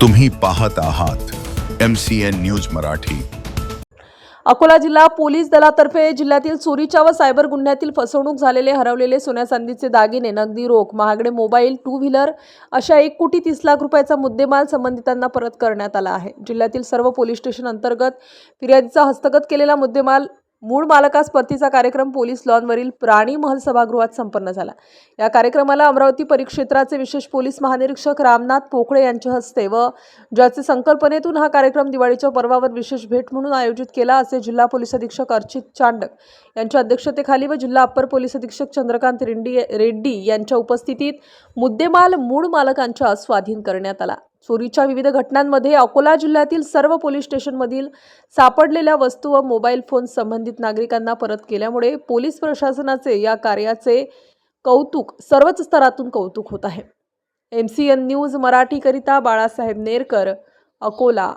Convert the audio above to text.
तुम्ही पाहत आहात M C N news Marathi. Akola जिल्हा पोलीस दलातर्फे जिल्ह्यातील चोरीच्या व सायबर गुन्ह्यातील फसवणूक झालेले हरवलेले सोन्या चांदीचे दागिने नगदी रोख महागडे मोबाईल टू व्हीलर अशा एक कोटी तीस लाख रुपयाचा मुद्देमाल संबंधितांना परत करण्यात आला आहे. जिल्ह्यातील सर्व पोलीस स्टेशन अंतर्गत फिर्यादीचा हस्तगत केलेला मुद्देमाल मूळ मालकास परतीचा कार्यक्रम पोलीस लॉनवरील प्राणी महल सभागृहात संपन्न झाला. या कार्यक्रमाला अमरावती परिक्षेत्राचे विशेष पोलीस महानिरीक्षक रामनाथ पोखळे यांच्या हस्ते व ज्याचे संकल्पनेतून हा कार्यक्रम दिवाळीच्या पर्वावर विशेष भेट म्हणून आयोजित केला असे जिल्हा पोलीस अधीक्षक अर्चित चांडक यांच्या अध्यक्षतेखाली व जिल्हा अप्पर पोलीस अधीक्षक चंद्रकांत रेड्डी रेड्डी यांच्या उपस्थितीत मुद्देमाल मूळ मालकांच्या स्वाधीन करण्यात आला. चोरीच्या विविध घटनांमध्ये अकोला जिल्ह्यातील सर्व पोलीस स्टेशनमधील सापडलेल्या वस्तू व मोबाईल फोन संबंधित नागरिकांना परत केल्यामुळे पोलीस प्रशासनाचे या कार्याचे कौतुक सर्वच स्तरातून कौतुक होत आहे. एम सी एन न्यूज मराठीकरिता बाळासाहेब नेरकर अकोला.